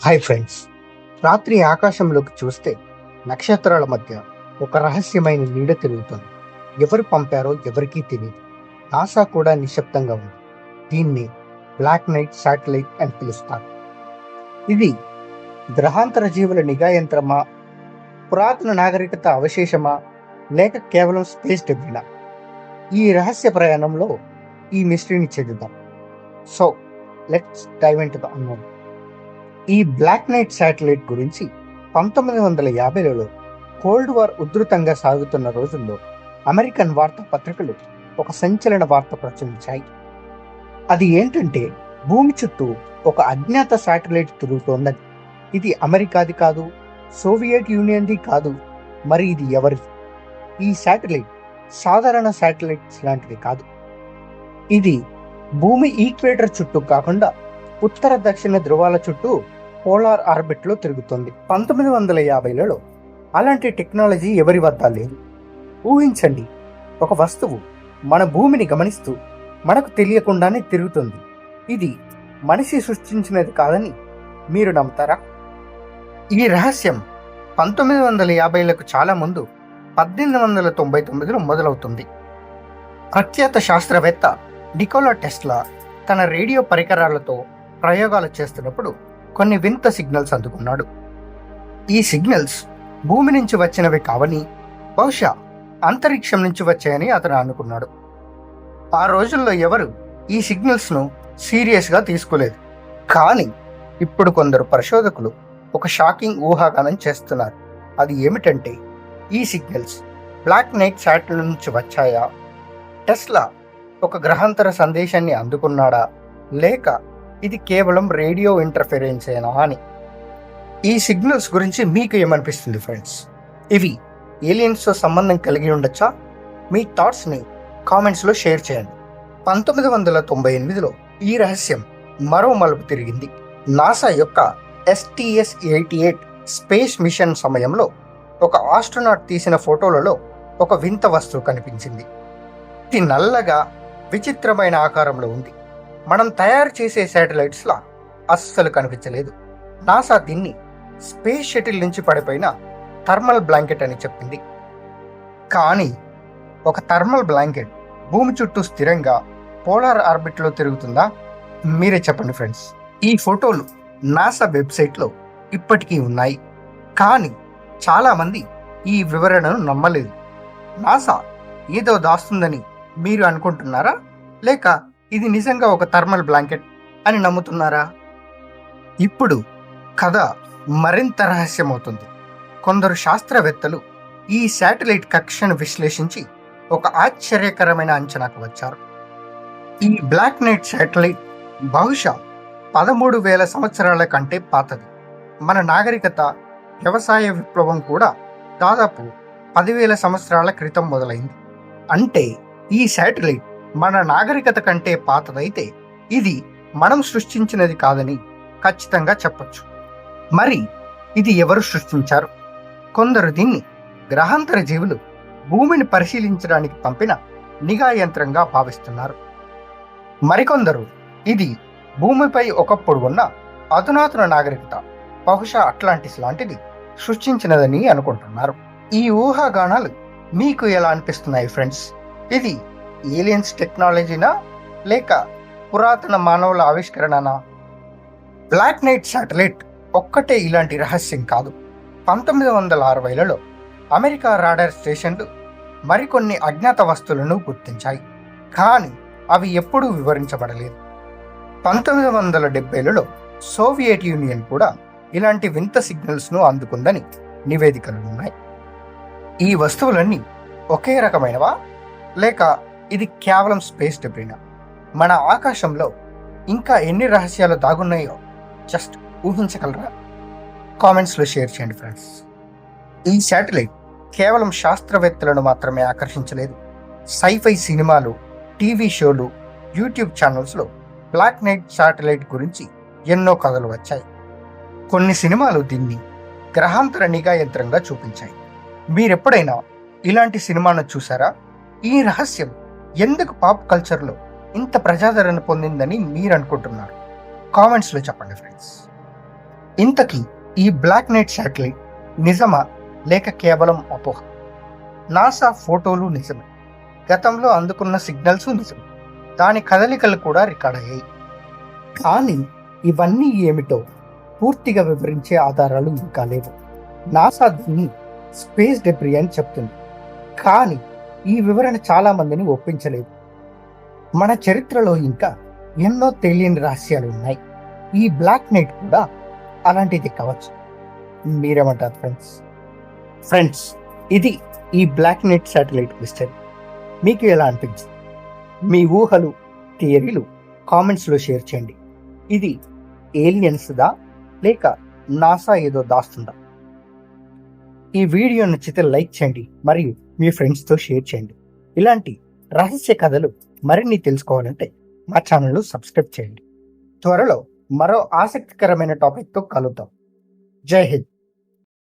Hi friends. రాత్రి ఆకాశంలోకి చూస్తే నక్షత్రాల మధ్య ఒక రహస్యమైన నీడ తిరుగుతుంది. ఎవరు పంపారో ఎవరికీ తెలియదు నాసా కూడా నిశ్శబ్దంగా ఉంది. దీన్ని బ్లాక్ నైట్ శాటిలైట్ అని పిలుస్తారు. ఇది గ్రహాంతర జీవుల నిఘా యంత్రమా? పురాతన నాగరికత అవశేషమా? లేక కేవలం స్పేస్ డెబ్రినా? ఈ రహస్య ప్రయాణంలో ఈ మిస్టరీని చెందుదాం. So let's dive into the unknown. ఈ బ్లాక్ నైట్ శాటిలైట్ గురించి పంతొమ్మిది వందల యాభైలలో కోల్డ్ వార్ ఉధృతంగా సాగుతున్న రోజుల్లో అమెరికన్ వార్తా పత్రికలు ఒక సంచలన వార్త ప్రచురించాయి. అది ఏంటంటే భూమి చుట్టూ ఒక అజ్ఞాత శాటిలైట్ తిరుగుతోందని. ఇది అమెరికాది కాదు సోవియట్ యూనియన్ది కాదు మరి ఇది ఎవరిది? ఈ శాటిలైట్ సాధారణ శాటిలైట్స్ లాంటిది కాదు. ఇది భూమి ఈక్వేటర్ చుట్టూ కాకుండా ఉత్తర దక్షిణ ధృవాల చుట్టూ పోలార్ ఆర్బిట్లో తిరుగుతుంది. పంతొమ్మిది వందల యాభైలలో అలాంటి టెక్నాలజీ ఎవరి వద్ద లేదు? ఊహించండి ఒక వస్తువు మన భూమిని గమనిస్తూ మనకు తెలియకుండానే తిరుగుతుంది. ఇది మనిషి సృష్టించినది కాదని మీరు నమ్ముతారా? ఈ రహస్యం పంతొమ్మిది వందల యాభైలకు చాలా ముందు పద్దెనిమిది వందల తొంభై తొమ్మిదిలో మొదలవుతుంది. ప్రఖ్యాత శాస్త్రవేత్త నికోలా టెస్లా తన రేడియో పరికరాలతో ప్రయోగాలు చేస్తున్నప్పుడు కొన్ని వింత సిగ్నల్స్ అందుకున్నాడు. ఈ సిగ్నల్స్ భూమి నుంచి వచ్చినవి కావని బహుశా అంతరిక్షం నుంచి వచ్చాయని అతను అనుకున్నాడు. ఆ రోజుల్లో ఎవరు ఈ సిగ్నల్స్ను సీరియస్గా తీసుకోలేదు. కానీ ఇప్పుడు కొందరు పరిశోధకులు ఒక షాకింగ్ ఊహాగానం చేస్తున్నారు. అది ఏమిటంటే ఈ సిగ్నల్స్ బ్లాక్ నైట్ శాటిల్ నుంచి వచ్చాయా? టెస్లా ఒక గ్రహాంతర సందేశాన్ని అందుకున్నాడా? లేక ఇది కేవలం రేడియో ఇంటర్ఫెరెన్సేనా అని. ఈ సిగ్నల్స్ గురించి మీకు ఏమనిపిస్తుంది ఫ్రెండ్స్? ఇవి ఏలియన్స్తో సంబంధం కలిగి ఉండొచ్చా? మీ థాట్స్ని కామెంట్స్లో షేర్ చేయండి. పంతొమ్మిది వందల తొంభై ఎనిమిదిలో ఈ రహస్యం మరో మలుపు తిరిగింది. నాసా యొక్క STS eighty eight space mission సమయంలో ఒక ఆస్ట్రోనాట్ తీసిన ఫోటోలలో ఒక వింత వస్తువు కనిపించింది. ఇది నల్లగా విచిత్రమైన ఆకారంలో ఉంది. మనం తయారు చేసే శాటిలైట్స్లా అస్సలు కనిపించలేదు. నాసా దీన్ని స్పేస్ షటిల్ నుంచి పడిపోయిన థర్మల్ బ్లాంకెట్ అని చెప్పింది. కానీ ఒక థర్మల్ బ్లాంకెట్ భూమి చుట్టూ స్థిరంగా పోలార్ ఆర్బిట్లో తిరుగుతుందా? మీరే చెప్పండి ఫ్రెండ్స్. ఈ ఫోటోలు నాసా వెబ్సైట్లో ఇప్పటికీ ఉన్నాయి. కానీ చాలామంది ఈ వివరణను నమ్మలేదు. నాసా ఏదో దాస్తుందని మీరు అనుకుంటున్నారా? లేక ఇది నిజంగా ఒక థర్మల్ బ్లాంకెట్ అని నమ్ముతున్నారా? ఇప్పుడు కథ మరింత రహస్యమవుతుంది. కొందరు శాస్త్రవేత్తలు ఈ శాటిలైట్ కక్షను విశ్లేషించి ఒక ఆశ్చర్యకరమైన అంచనాకు వచ్చారు. ఈ బ్లాక్ నైట్ శాటిలైట్ బహుశా పదమూడు వేల సంవత్సరాల కంటే పాతది. మన నాగరికత వ్యవసాయ విప్లవం కూడా దాదాపు పదివేల సంవత్సరాల క్రితం మొదలైంది. అంటే ఈ శాటిలైట్ మన నాగరికత కంటే పాతదైతే ఇది మనం సృష్టించినది కాదని ఖచ్చితంగా చెప్పొచ్చు. మరి ఇది ఎవరు సృష్టించారు? కొందరు దీన్ని గ్రహాంతర జీవులు భూమిని పరిశీలించడానికి పంపిన నిఘా యంత్రంగా భావిస్తున్నారు. మరికొందరు ఇది భూమిపై ఒకప్పుడు ఉన్న అధునాతన నాగరికత బహుశా అట్లాంటిస్ లాంటిది సృష్టించినదని అనుకుంటున్నారు. ఈ ఊహాగానాలు మీకు ఎలా అనిపిస్తున్నాయి ఫ్రెండ్స్? ఇది ఏలియన్స్ టెక్నాలజీనా లేక పురాతన మానవుల ఆవిష్కరణనా? బ్లాక్ నైట్ శాటిలైట్ ఒక్కటే ఇలాంటి రహస్యం కాదు. పంతొమ్మిది వందల అరవైలలో అమెరికా రాడార్ స్టేషన్లు మరికొన్ని అజ్ఞాత వస్తువులను గుర్తించాయి. కానీ అవి ఎప్పుడూ వివరించబడలేదు. పంతొమ్మిది వందల డెబ్బైలలో సోవియట్ యూనియన్ కూడా ఇలాంటి వింత సిగ్నల్స్ను అందుకుందని నివేదికలు ఉన్నాయి ఈ వస్తువులన్నీ ఒకే రకమైనవా? లేక ఇది కేవలం స్పేస్ డెబ్రినా. మన ఆకాశంలో ఇంకా ఎన్ని రహస్యాలు దాగున్నాయో జస్ట్ ఊహించగలరా? కామెంట్స్లో షేర్ చేయండి ఫ్రెండ్స్. ఈ శాటిలైట్ కేవలం శాస్త్రవేత్తలను మాత్రమే ఆకర్షించలేదు. సైఫై సినిమాలు టీవీ షోలు యూట్యూబ్ ఛానల్స్లో బ్లాక్ నైట్ శాటిలైట్ గురించి ఎన్నో కథలు వచ్చాయి. కొన్ని సినిమాలు దీన్ని గ్రహాంతర నిఘా యంత్రంగా చూపించాయి. మీరెప్పుడైనా ఇలాంటి సినిమాను చూసారా? ఈ రహస్యం ఎందుకు పాప్ కల్చర్లో ఇంత ప్రజాదరణ పొందిందని మీరు అనుకుంటున్నారు కామెంట్స్లో చెప్పండి ఫ్రెండ్స్. ఇంతకీ ఈ బ్లాక్ నైట్ శాటిలైట్ నిజమా లేక కేవలం అపోహ? నాసా ఫోటోలు నిజమే. గతంలో అందుకున్న సిగ్నల్స్ నిజమే. దాని కదలికలు కూడా రికార్డ్ అయ్యాయి. కానీ ఇవన్నీ ఏమిటో పూర్తిగా వివరించే ఆధారాలు ఇంకా లేవు. నాసా దీన్ని స్పేస్ డెబ్రీ అని చెప్తుంది. కానీ ఈ వివరణ చాలా మందిని ఒప్పించలేదు. మన చరిత్రలో ఇంకా ఎన్నో తెలియని రహస్యాలు ఉన్నాయి. ఈ బ్లాక్ నైట్ కూడా అలాంటిది కావచ్చు. మీరేమంటారు ఫ్రెండ్స్? ఫ్రెండ్స్ ఇది ఈ బ్లాక్ నైట్ శాటిలైట్ మిస్టరీ. మీకు ఎలా అనిపించింది? మీ ఊహలు థియరీలు కామెంట్స్లో షేర్ చేయండి. ఇది ఏలియన్స్దా లేక నాసా ఏదో దాస్తుందా? ఈ వీడియో నచ్చితే లైక్ చేయండి. మరియు మీ ఫ్రెండ్స్తో షేర్ చేయండి. ఇలాంటి రహస్య కథలు మరిన్ని తెలుసుకోవాలంటే మా ఛానల్ను సబ్స్క్రైబ్ చేయండి. త్వరలో మరో ఆసక్తికరమైన టాపిక్తో కలుద్దాం. జై హింద్.